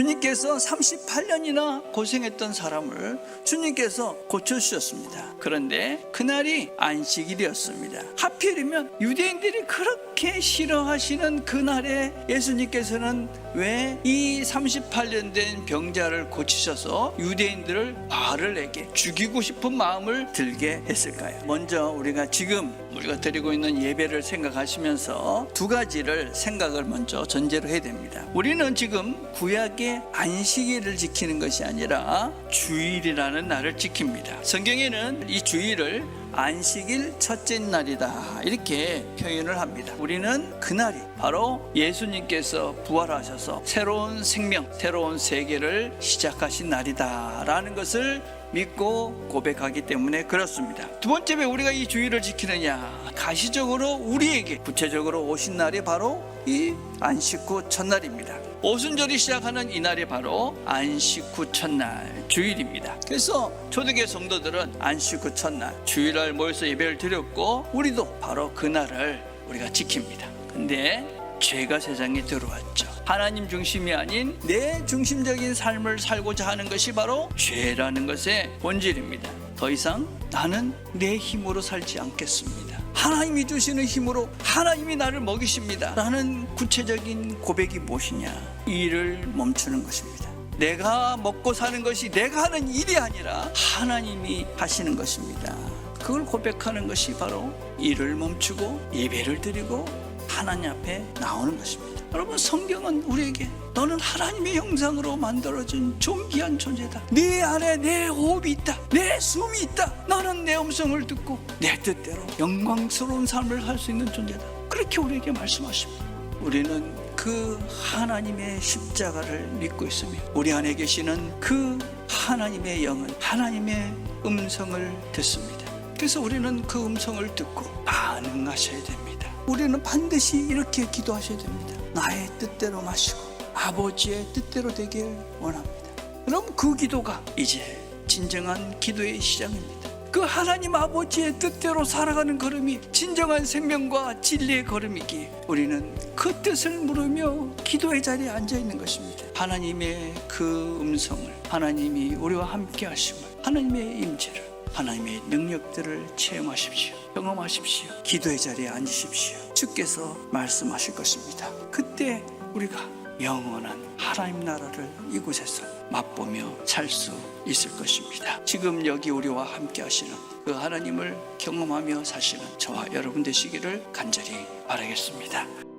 주님께서 38년이나 고생했던 사람을 주님께서 고쳐주셨습니다. 그런데 그날이 안식일이었습니다. 하필이면 유대인들이 그렇게 싫어하시는 그날에 예수님께서는 왜 이 38년 된 병자를 고치셔서 유대인들을 화를 내게 죽이고 싶은 마음을 들게 했을까요? 먼저 우리가 지금 우리가 드리고 있는 예배를 생각하시면서 두 가지를 생각을 먼저 전제로 해야 됩니다. 우리는 지금 구약의 안식일을 지키는 것이 아니라 주일이라는 날을 지킵니다. 성경에는 이 주일을 안식일 첫째 날이다 이렇게 표현을 합니다. 우리는 그날이 바로 예수님께서 부활하셔서 새로운 생명, 새로운 세계를 시작하신 날이다라는 것을 믿고 고백하기 때문에 그렇습니다. 두 번째 왜 우리가 이 주일을 지키느냐? 가시적으로 우리에게 구체적으로 오신 날이 바로 이 안식 후 첫날입니다. 오순절이 시작하는 이 날이 바로 안식 후 첫날 주일입니다. 그래서 초대교회 성도들은 안식 후 첫날 주일날 모여서 예배를 드렸고 우리도 바로 그 날을 우리가 지킵니다. 근데 죄가 세상에 들어왔죠. 하나님 중심이 아닌 내 중심적인 삶을 살고자 하는 것이 바로 죄라는 것의 본질입니다. 더 이상 나는 내 힘으로 살지 않겠습니다. 하나님이 주시는 힘으로 하나님이 나를 먹이십니다. 라는 구체적인 고백이 무엇이냐? 일을 멈추는 것입니다. 내가 먹고 사는 것이 내가 하는 일이 아니라 하나님이 하시는 것입니다. 그걸 고백하는 것이 바로 일을 멈추고 예배를 드리고 하나님 앞에 나오는 것입니다. 여러분 성경은 우리에게 너는 하나님의 형상으로 만들어진 존귀한 존재다. 네 안에 내 호흡이 있다. 내 숨이 있다. 너는 내 음성을 듣고 내 뜻대로 영광스러운 삶을 살수 있는 존재다. 그렇게 우리에게 말씀하십니다. 우리는 그 하나님의 십자가를 믿고 있으며 우리 안에 계시는 그 하나님의 영은 하나님의 음성을 듣습니다. 그래서 우리는 그 음성을 듣고 반응하셔야 됩니다. 우리는 반드시 이렇게 기도하셔야 됩니다. 나의 뜻대로 마시고 아버지의 뜻대로 되길 원합니다. 그럼 그 기도가 이제 진정한 기도의 시작입니다. 그 하나님 아버지의 뜻대로 살아가는 걸음이 진정한 생명과 진리의 걸음이기에 우리는 그 뜻을 물으며 기도의 자리에 앉아 있는 것입니다. 하나님의 그 음성을 하나님이 우리와 함께 하심을 하나님의 임재를 하나님의 능력들을 체험하십시오. 경험하십시오. 기도의 자리에 앉으십시오. 주께서 말씀하실 것입니다. 그때 우리가 영원한 하나님 나라를 이곳에서 맛보며 살 수 있을 것입니다. 지금 여기 우리와 함께 하시는 그 하나님을 경험하며 사시는 저와 여러분 되시기를 간절히 바라겠습니다.